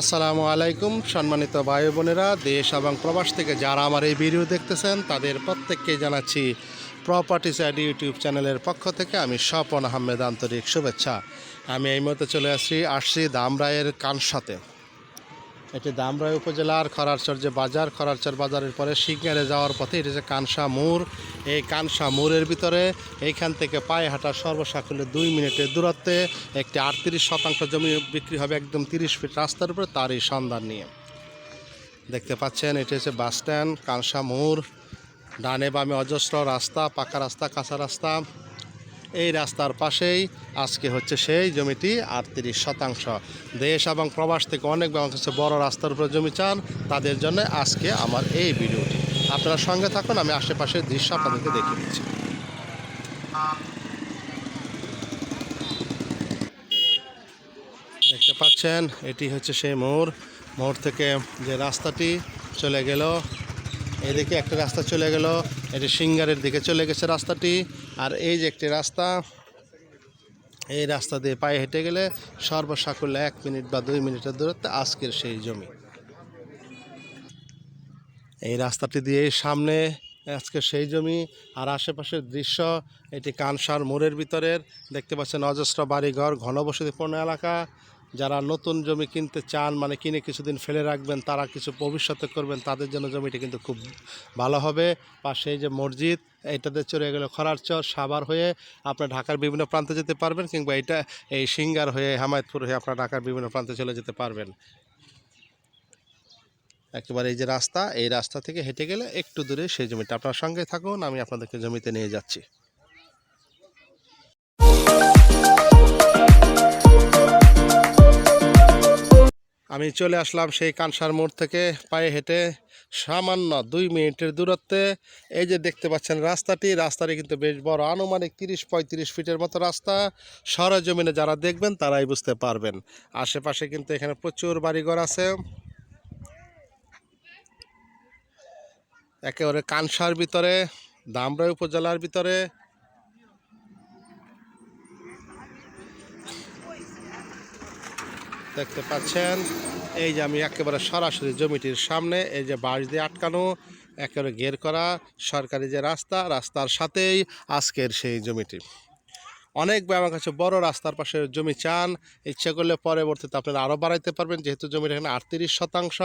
আসসালামু আলাইকুম, সম্মানিত ভাই বোনেরা, দেশ এবং প্রবাস থেকে যারা আমার এই ভিডিও দেখতেছেন, তাদের প্রত্যেককে জানাচ্ছি প্রপার্টিস অ্যাড ইউটিউব চ্যানেলের পক্ষ থেকে আমি স্বপন আহমেদ আন্তরিক শুভেচ্ছা। আমি এই মুহূর্তে চলে আসছি আসছি দামরায়ের কানসাতে। এটি দামরাই উপজেলার খরারচর যে বাজার খরারচর বাজারের পরে সিঙ্গারে যাওয়ার পথে এটি যে কানসা মোড়, এই কানসা মোড়ের ভিতরে এইখান থেকে পায়ে হাঁটা সর্বসাকুল্যে দুই মিনিটের দূরত্বে একটি আটত্রিশ শতাংশ জমি বিক্রি হবে একদম তিরিশ ফিট রাস্তার উপরে তারই সন্ধান নিয়ে। দেখতে পাচ্ছেন, এটি হচ্ছে বাস স্ট্যান্ড, কানসা মোড়, ডানে বামে অজস্র রাস্তা, পাকা রাস্তা, কাঁচা রাস্তা। এই রাস্তার পাশেই আজকে হচ্ছে সেই জমিটি আটত্রিশ শতাংশ। দেশ এবং প্রবাস থেকে অনেক হচ্ছে বড় রাস্তার উপরে জমি চান, তাদের জন্য আজকে আমার এই ভিডিওটি। আপনারা সঙ্গে থাকুন, আমি আশেপাশের দৃশ্য আপনাদেরকে দেখিয়ে দিচ্ছি। দেখতে পাচ্ছেন, এটি হচ্ছে সেই মোড়। মোড় থেকে যে রাস্তাটি চলে গেল এদিকে একটা রাস্তা চলে গেল, এটি সিঙ্গারের দিকে চলে গেছে রাস্তাটি। আর এই যে একটি রাস্তা, এই রাস্তা দিয়ে পায়ে হেঁটে গেলে সর্বসাকুল্যে এক মিনিট বা দুই মিনিটের দূরত্বে আজকের সেই জমি। এই রাস্তাটি দিয়ে সামনে আজকে সেই জমি, আর আশেপাশের দৃশ্য, এটি কানসার মোড়ের ভিতরের। দেখতে পাচ্ছেন অজস্র বাড়িঘর, ঘনবসতিপূর্ণ এলাকা। যারা নতুন জমি কিনতে চান মানে কিনে কিছুদিন ফেলে রাখবেন, তারা কিছু ভবিষ্যতে করবেন, তাদের জন্য জমিটি কিন্তু খুব ভালো হবে। পাশে যে মসজিদ, এটাতে চলে গেলে খরারচর সাভার হয়ে আপনার ঢাকার বিভিন্ন প্রান্তে যেতে পারবেন, কিংবা এটা এই সিঙ্গার হয়ে, হামায়তপুর হয়ে আপনার ঢাকার বিভিন্ন প্রান্তে চলে যেতে পারবেন। একেবারে এই যে রাস্তা, এই রাস্তা থেকে হেঁটে গেলে একটু দূরে সেই জমিটা। আপনার সঙ্গে থাকুন, আমি আপনাদেরকে জমিতে নিয়ে যাচ্ছি। আমি চলে আসলাম সেই কানসার মোড় থেকে পায়ে হেঁটে সামান্য দুই মিনিটের দূরত্বে। এই যে দেখতে পাচ্ছেন রাস্তাটি রাস্তাটি কিন্তু বেশ বড়, আনুমানিক তিরিশ পঁয়ত্রিশ ফিটের মতো রাস্তা। সরজমিনে যারা দেখবেন তারাই বুঝতে পারবেন। আশেপাশে কিন্তু এখানে প্রচুর বাড়িঘর আছে। একেবারে কানসার ভিতরে, দামরাই উপজেলার ভিতরে। দেখতে পাচ্ছেন। এই যে আমি একেবারে সরাসরি জমিটির সামনে এই যে বাঁশ দিয়ে আটকানো, একেবারে ঘের করা সরকারি যে রাস্তা, রাস্তার সাথেই আজকের সেই জমিটি। অনেক আমার কাছে বড় রাস্তার পাশে জমি চান, ইচ্ছে করলে পরবর্তীতে আপনারা আরও বাড়াইতে পারবেন। যেহেতু জমির এখানে আটত্রিশ শতাংশ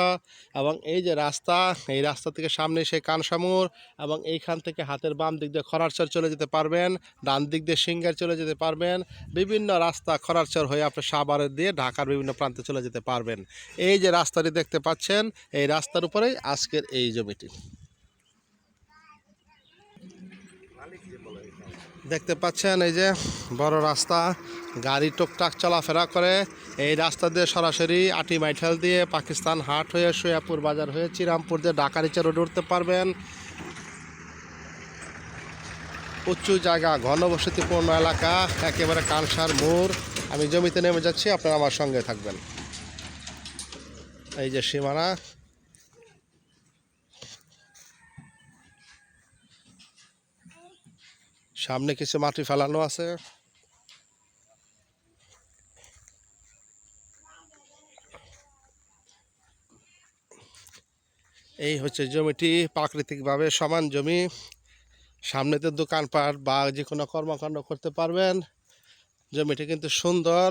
এবং এই যে রাস্তা, এই রাস্তা থেকে সামনে সেই কানসামুর এবং এইখান থেকে হাতের বাম দিক দিয়ে খরারচর চলে যেতে পারবেন, ডান দিক দিয়ে সিঙ্গার চলে যেতে পারবেন, বিভিন্ন রাস্তা খরারচর হয়ে আপনি সাভারের দিয়ে ঢাকার বিভিন্ন প্রান্তে চলে যেতে পারবেন। এই যে রাস্তাটি দেখতে পাচ্ছেন, এই রাস্তার উপরেই আজকের এই জমিটি। দেখতে পাচ্ছেন এই যে বড় রাস্তা, গাড়ি টুকটাক চলাফেরা করে। এই রাস্তা দিয়ে সরাসরি আটি মাইঠাল দিয়ে পাকিস্তান হাট হয়ে সোয়াপুর বাজার হয়ে চিরামপুর দিয়ে ডাকারিচা রোড উঠতে পারবেন। উঁচু জায়গা, ঘনবসতিপূর্ণ এলাকা, একেবারে কানসার মোড়। আমি জমিতে নেমে যাচ্ছি, আপনারা আমার সঙ্গে থাকবেন। এই যে সীমানা সামনে কিছু মাটি ফেলানো আছে। এই হচ্ছে জমিটি, প্রাকৃতিকভাবে সমান জমি। সামনে সামনেতে দোকানপাট বা যে কোনো কর্মকাণ্ড করতে পারবেন। জমিটি কিন্তু সুন্দর।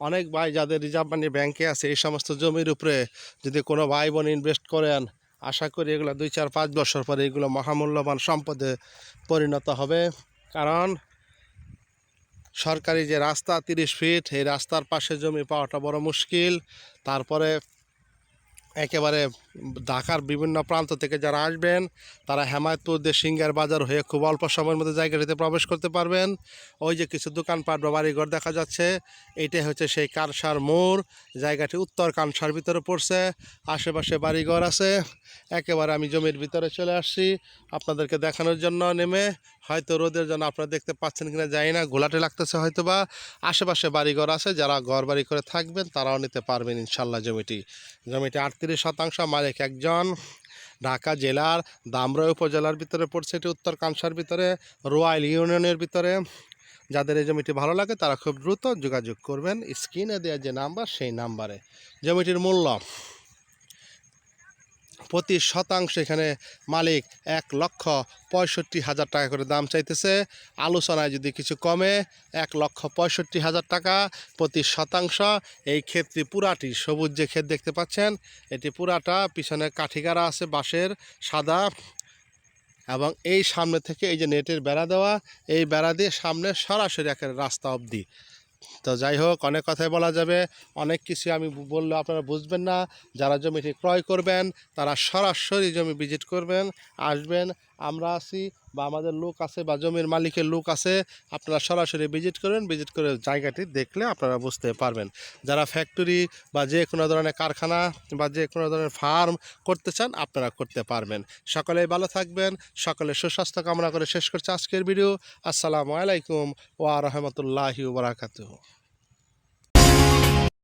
অনেক ভাই যাদের রিজার্ভ মানি ব্যাংকে আছে, এই সমস্ত জমির উপরে যদি কোনো ভাই বোন ইনভেস্ট করেন আশা করি এগুলো দুই, চার, পাঁচ বছর পরে এগুলো মহামূল্যবান সম্পদে পরিণত হবে। কারণ সরকারি যে রাস্তা তিরিশ ফিট, এই রাস্তার পাশে জমি পাওয়াটা বড় মুশকিল। তারপরে একেবারে ঢাকার বিভিন্ন প্রান্ত থেকে যারা আসবেন, তারা হেমায়তপুর দিয়ে সিঙ্গার বাজার হয়ে খুব অল্প সময়ের মধ্যে জায়গাটিতে প্রবেশ করতে পারবেন। ওই যে কিছু দোকানপাট বা বাড়িঘর দেখা যাচ্ছে এইটাই হচ্ছে সেই কানসার মোড়। জায়গাটি উত্তর কানসার ভিতরে পড়ছে, আশেপাশে বাড়িঘর আছে। একেবারে আমি জমির ভিতরে চলে আসছি, আপনাদেরকে দেখানোর জন্য নেমে। হয়তো রোদের জন্য আপনারা দেখতে পাচ্ছেন কিনা জানি না, ঘোলাটে লাগতেছে হয়তো বা আশেপাশে বাড়িঘর আছে, যারা ঘর বাড়ি করে থাকবেন, তারাও নিতে পারবেন ইনশাল্লাহ জমিটি। জমিটি আটত্রিশ শতাংশ মালিক একজন, ঢাকা জেলার দামরাই উপজেলার ভিতরে পড়ছে এটি উত্তর কামসার ভিতরে, রোয়াইল ইউনিয়নের ভিতরে। যাদের এই জমিটি ভালো লাগে তারা খুব দ্রুত যোগাযোগ করবেন। স্ক্রিনে দেওয়া যে নাম্বার, সেই নাম্বারে জমিটির মূল্য। প্রতি শতাংশ এখানে মালিক এক লক্ষ পঁয়ষট্টি হাজার টাকা করে দাম চাইতেছে। আলোচনায় যদি কিছু কমে, এক লক্ষ পঁয়ষট্টি হাজার টাকা প্রতি শতাংশ। এই ক্ষেতটি পুরাটি সবুজ যে ক্ষেত দেখতে পাচ্ছেন, এটি পুরাটা পিছনে কাঠিগাড়া আছে, বাঁশের সাদা। এবং এই সামনে থেকে এই যে নেটের বেড়া দেওয়া, এই বেড়া দিয়ে সামনে সরাসরি একের রাস্তা অবধি। তো যাই হোক, অনেক কথাই বলা যাবে। অনেক কিছু আমি বললে আপনারা বুঝবেন না। যারা জমিটি ক্রয় করবেন, তারা সরাসরি জমি ভিজিট করবেন, আসবেন। আমরা আছি বা আমাদের লোক আছে বা জমির মালিকের লোক আছে, আপনারা সরাসরি ভিজিট করবেন ভিজিট করে জায়গাটি দেখলে আপনারা বুঝতে পারবেন। যারা ফ্যাক্টরি বা যে কোনো ধরনের কারখানা বা যে কোনো ধরনের ফার্ম করতে চান, আপনারা করতে পারবেন। সকলেই ভালো থাকবেন সকলে সুস্বাস্থ্য কামনা করে শেষ করছে আজকের ভিডিও আসসালামু আলাইকুম ওয়া রাহমাতুল্লাহি বারাকাতুহু।